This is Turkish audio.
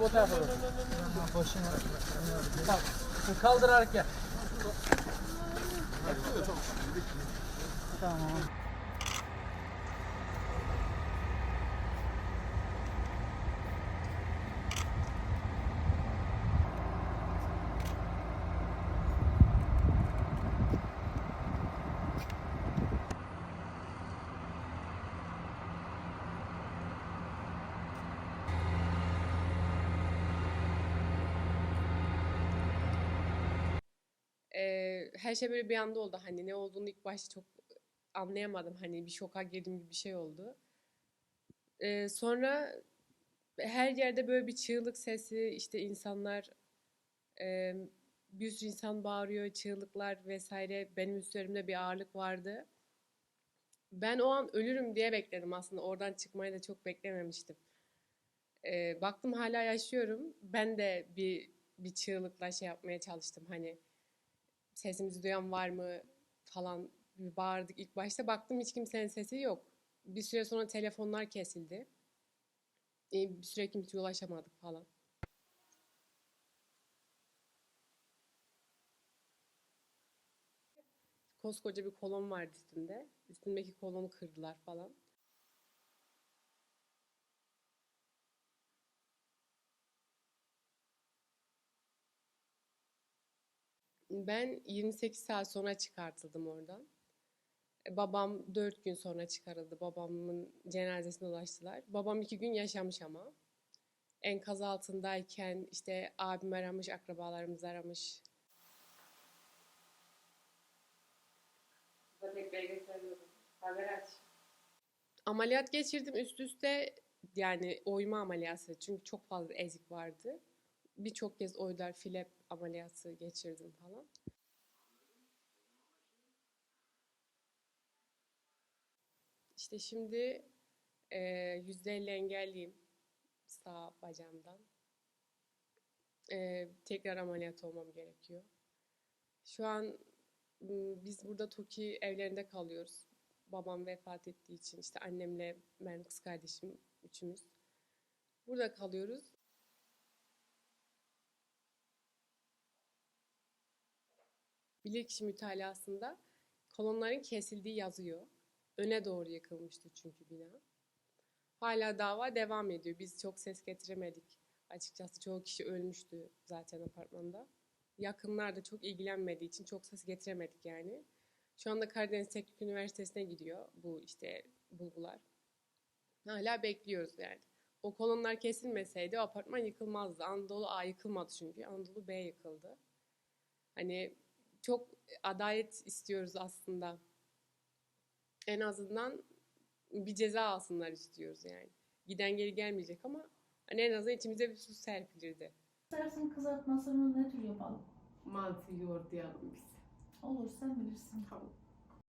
o tarafa doğru. Bak. Kaldırarak gel. Tamam. Eee, her şey böyle bir anda oldu. Hani ne olduğunu ilk başta çok anlayamadım. Hani bir şoka girdim gibi bir şey oldu. Eee, sonra her yerde böyle bir çığlık sesi, işte insanlar, eee, bir sürü insan bağırıyor, çığlıklar vesaire. Benim üstlerimde bir ağırlık vardı. Ben o an ölürüm diye bekledim aslında. Oradan çıkmayı da çok beklememiştim. Eee, baktım hala yaşıyorum. Ben de bir bir çığlıkla şey yapmaya çalıştım. Hani sesimizi duyan var mı falan bağırdık ilk başta. Baktım hiç kimsenin sesi yok. Bir süre sonra telefonlar kesildi. Ee, bir süre kimseye ulaşamadık falan. Koskoca bir kolon vardı üstünde. Üstündeki kolonu kırdılar falan. Ben 28 saat sonra çıkartıldım oradan. E, Babam 4 gün sonra çıkarıldı. Babamın cenazesine ulaştılar. Babam 2 gün yaşamış ama. Enkaz altındayken işte abim aramış, akrabalarımız aramış. Ameliyat geçirdim üst üste yani oyma ameliyatı çünkü çok fazla ezik vardı. Birçok kez oylar filep ameliyatı geçirdim falan. İşte şimdi e, %50 engelliyim sağ bacağımdan. E, tekrar ameliyat olmam gerekiyor. Şu an m, biz burada TOKİ evlerinde kalıyoruz. Babam vefat ettiği için işte annemle ben kız kardeşim üçümüz. Burada kalıyoruz. Bilirkişi mütalasında kolonların kesildiği yazıyor. Öne doğru yıkılmıştı çünkü bina. Hala dava devam ediyor. Biz çok ses getiremedik. Açıkçası çoğu kişi ölmüştü zaten apartmanda. Yakınlar da çok ilgilenmediği için çok ses getiremedik yani. Şu anda Karadeniz Teknik Üniversitesi'ne gidiyor bu işte bulgular. Hala bekliyoruz yani. O kolonlar kesilmeseydi o apartman yıkılmazdı. Anadolu A yıkılmadı çünkü. Anadolu B yıkıldı. Hani çok adalet istiyoruz aslında. En azından bir ceza alsınlar istiyoruz yani. Giden geri gelmeyecek ama hani en azından içimize bir su serpilirdi. İstersen kızartmasını ne tür yapalım? Mantı yoğurdu yapalım biz. Olur sen bilirsin. Tamam.